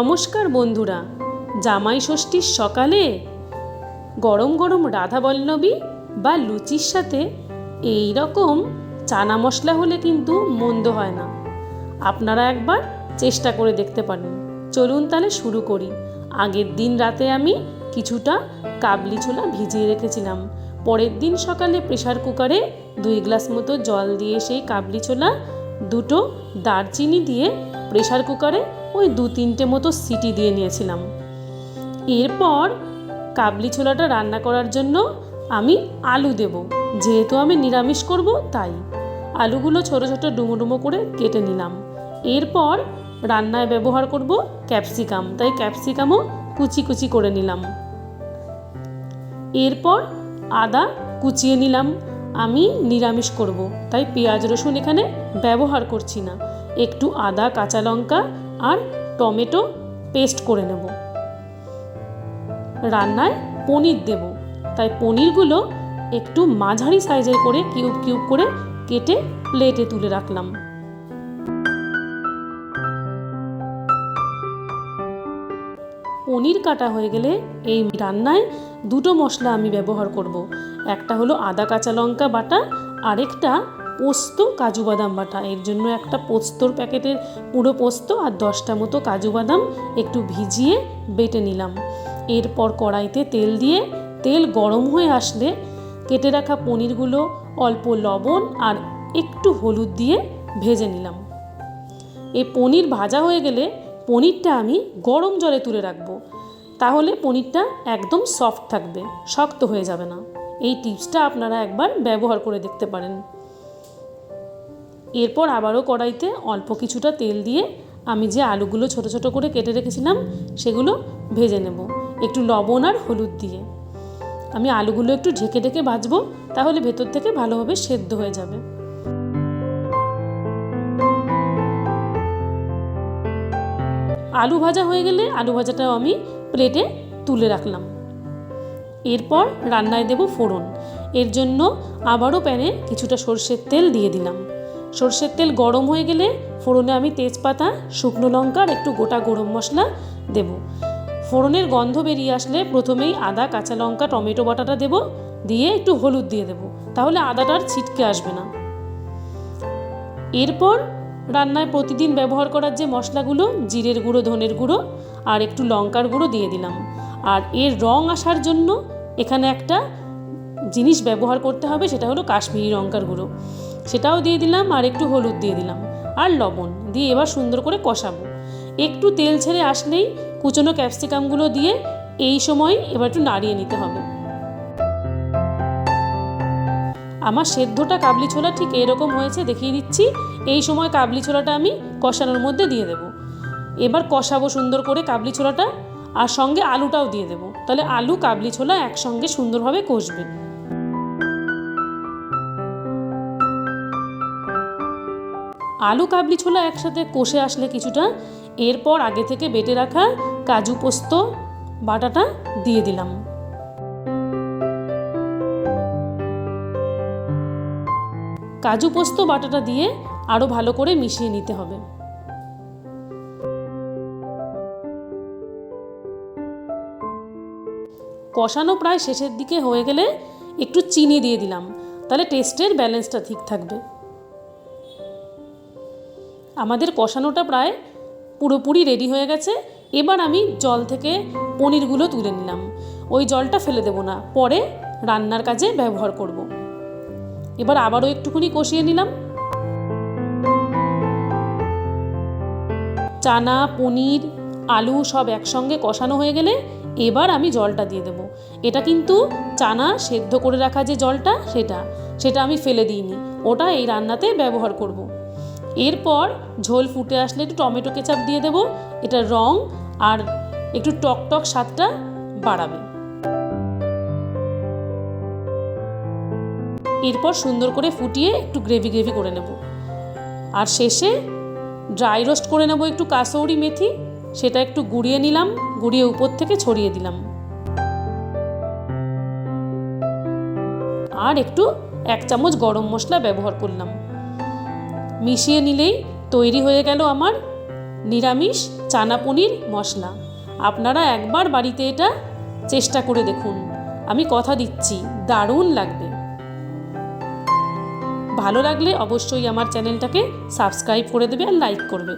নমস্কার বন্ধুরা, জামাই ষষ্ঠীর সকালে গরম গরম রাধা বল্লবী বা লুচির সাথে এই রকম চানা মশলা হলে কিন্তু মন্দ হয় না। আপনারা একবার চেষ্টা করে দেখতে পারেন। চলুন তাহলে শুরু করি। আগের দিন রাতে আমি কিছুটা কাবলি ছোলা ভিজিয়ে রেখেছিলাম। পরের দিন সকালে প্রেসার কুকারে দুই গ্লাস মতো জল দিয়ে সেই কাবলি ছোলা, দুটো দারচিনি দিয়ে প্রেসার কুকারে ওই দু তিনটে মতো সিটি দিয়ে নিয়েছিলাম। এরপর কাবলি ছোলাটা রান্না করার জন্য আমি আলু দেব। যেহেতু আমি নিরামিষ করব তাই। আলুগুলো ছোট ছোট ডুমো ডুমো করে কেটে নিলাম। এরপর রান্নায় ব্যবহার করব ক্যাপসিকাম। তাই ক্যাপসিকামও কুচি কুচি করে নিলাম। এরপর আদা কুচিয়ে নিলাম। আমি নিরামিষ করব। তাই পেঁয়াজ রসুন এখানে ব্যবহার করছি না। একটু আদা, কাঁচা লঙ্কা আর টমেটো পেস্ট করে নেব। রান্নায় পনির দেব। তাই পনিরগুলো একটু মাঝারি সাইজের করে কিউব কিউব করে কেটে প্লেটে তুলে রাখলাম। পনির কাটা হয়ে গেলে এই রান্নায় দুটো মশলা আমি ব্যবহার করব। একটা হলো আদা, কাঁচা লঙ্কা বাটা, আরেকটা পোস্ত, কাজু বাদাম বাটা। এর জন্য একটা পোস্তর প্যাকেটের পুরো পোস্ত আর দশটা মতো কাজু বাদাম একটু ভিজিয়ে বেটে নিলাম। এরপর কড়াইতে তেল দিয়ে, তেল গরম হয়ে আসলে কেটে রাখা পনিরগুলো অল্প লবণ আর একটু হলুদ দিয়ে ভেজে নিলাম। এই পনির ভাজা হয়ে গেলে পনিরটা আমি গরম জলে তুলে রাখব। তাহলে পনিরটা একদম সফট থাকবে, শক্ত হয়ে যাবে না। এই টিপসটা আপনারা একবার ব্যবহার করে দেখতে পারেন। এরপর আবারও কড়াইতে অল্প কিছুটা তেল দিয়ে আমি যে আলুগুলো ছোট ছোট করে কেটে রেখেছিলাম, সেগুলো ভেজে নেব। একটু লবণ আর হলুদ দিয়ে। আমি আলুগুলো একটু ঢেকে ঢেকে ভাজবো, তাহলে ভেতর থেকে ভালোভাবে সেদ্ধ হয়ে যাবে। আলু ভাজা হয়ে গেলে আলু ভাজাটাও আমি প্লেটে তুলে রাখলাম। এরপর রান্নায় দেব ফোড়ন। এর জন্য আবারও প্যানে কিছুটা সর্ষের তেল দিয়ে দিলাম। সর্ষের তেল গরম হয়ে গেলে ফোড়নে আমি তেজপাতা, শুকনো লঙ্কা আর একটু গোটা গরম মশলা দেব। ফোড়নের গন্ধ বেরিয়ে আসলে প্রথমেই আদা, কাঁচা লঙ্কা, টমেটো বাটাটা দেব, দিয়ে একটু হলুদ দিয়ে দেব। তাহলে আদাটার ছিটকে আসবে না। এরপর রান্নায় প্রতিদিন ব্যবহার করার যে মশলাগুলো, জিরের গুঁড়ো, ধনের গুঁড়ো আর একটু লঙ্কার গুঁড়ো দিয়ে দিলাম। আর এর রং আসার জন্য এখানে একটা জিনিস ব্যবহার করতে হবে, সেটা হলো কাশ্মীরি লঙ্কার গুঁড়ো। সেটাও দিয়ে দিলাম আর একটু হলুদ দিয়ে দিলাম। আর লবণ দিয়ে এবার সুন্দর করে কষাবো। একটু তেল ছেড়ে আসলেই কুচনো ক্যাপসিকামগুলো দিয়ে এই সময় এবার একটু নাড়িয়ে নিতে হবে। আমার সেদ্ধটা কাবলি ছোলা ঠিক এরকম হয়েছে, দেখিয়ে দিচ্ছি। এই সময় কাবলি ছোলাটা আমি কষানোর মধ্যে দিয়ে দেব। এবার কষাবো সুন্দর করে কাবলি ছোলাটা, আর সঙ্গে আলুটাও দিয়ে দেবো। তাহলে আলু, কাবলি ছোলা একসঙ্গে সুন্দরভাবে কষবে। আলু কাবলি ছোলা একসাথে কষে আসলে কিছুটা, এরপর আগে থেকে বেটে রাখা কাজু পোস্ত বাটাটা দিয়ে দিলাম। কাজু পোস্ত বাটাটা দিয়ে আরও ভালো করে মিশিয়ে নিতে হবে। কষানো প্রায় শেষের দিকে হয়ে গেলে একটু চিনি দিয়ে দিলাম, তাহলে টেস্টের ব্যালেন্সটা ঠিক থাকবে। আমাদের কষানোটা প্রায় পুরোপুরি রেডি হয়ে গেছে। এবার আমি জল থেকে পনিরগুলো তুলে নিলাম। ওই জলটা ফেলে দেবো না, পরে রান্নার কাজে ব্যবহার করব। এবার আবারও একটুখানি কষিয়ে নিলাম। চানা, পনির, আলু সব একসঙ্গে কষানো হয়ে গেলে এবার আমি জলটা দিয়ে দেবো। এটা কিন্তু চানা সেদ্ধ করে রাখা যে জলটা, সেটা সেটা আমি ফেলে দিইনি। ওটা এই রান্নাতে ব্যবহার করব। এরপর ঝোল ফুটে আসলে একটু টমেটো কেচাপ দিয়ে দেবো, এটা রং আর একটু টক টক স্বাদটা বাড়াবে। এরপর সুন্দর করে ফুটিয়ে একটু গ্রেভি গ্রেভি করে নেব। আর শেষে ড্রাই রোস্ট করে নেব একটু কাসৌরি মেথি, সেটা একটু গুঁড়িয়ে নিলাম, গুঁড়িয়ে উপর থেকে ছড়িয়ে দিলাম। আর একটু এক চামচ গরম মশলা ব্যবহার করলাম। মিশিয়ে নিলেই তৈরি হয়ে গেল আমার নিরামিষ চানা পনির মশলা। আপনারা একবার বাড়িতে এটা চেষ্টা করে দেখুন। আমি কথা দিচ্ছি, দারুণ লাগবে। ভালো লাগলে অবশ্যই আমার চ্যানেলটাকে সাবস্ক্রাইব করে দেবে আর লাইক করবে।